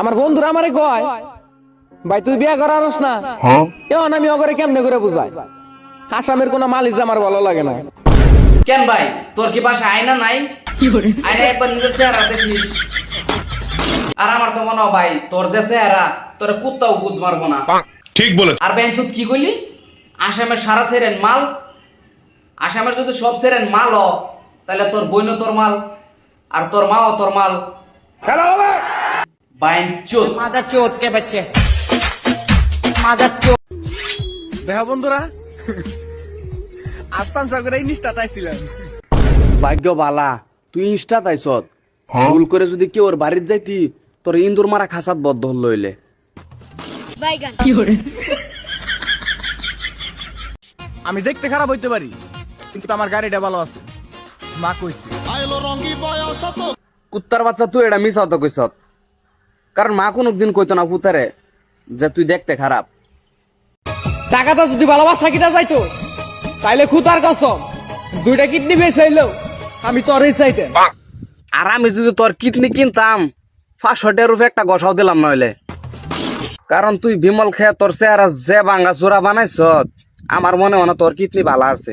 আমার বন্ধুরা আমারে কয় ভাই তুই বিয়া করার না। এখন আমি অগরে কেমনে করে বুঝাই? আসামের কোনো মালিক আমার ভালো লাগে না। কেন ভাই? তোর কি পাশে আয়না নাই? আয়না একবার নিজের চেহারা দেখিস। আর আমার তো মনে হয় ভাই তোর যে চেহারা তোর কুত্তাও গুদ মারবো না। ঠিক বলেছ। আর বেঞ্চুত কি কইলি? আসামের সারা সেরেন মাল। আসামের যদি সব সেরেন মাল হ তাহলে তোর বইনও তোর মাল আর তোর মাও তোর মাল। বাইন বন্ধুরা আসতাম সাগরে ভাগ্য বালা তুই ইনস্টা তাইছত ভুল করে যদি কেউ ওর বাড়ির যাইতি তোর ইন্দুর মারা খাসাত বদ্ধ লইলে। আমি দেখতে খারাপ হইতে পারি কিন্তু আমার গাড়িটা ভালো আছে। মা কইছে। কুত্তার বাচ্চা তুই এটা মিস হতো কইছত কারণ মা কোনো দিন কইতো না পুতারে যে তুই দেখতে খারাপ। টাকাটা যদি ভালোবাসা কিনা যাইতো তাইলে খুতার কসম। দুইটা কিডনি বেশ হইলেও আমি তোরই চাইতেন আর আমি যদি তোর কিডনি কিনতাম পাঁচশো রুপে একটা গসাও দিলাম নইলে। কারণ তুই বিমল খেয়ে তোর চেহারা যে বাঙ্গা চূড়া বানাইছ আমার মনে মনে তোর কিডনি ভালো আছে।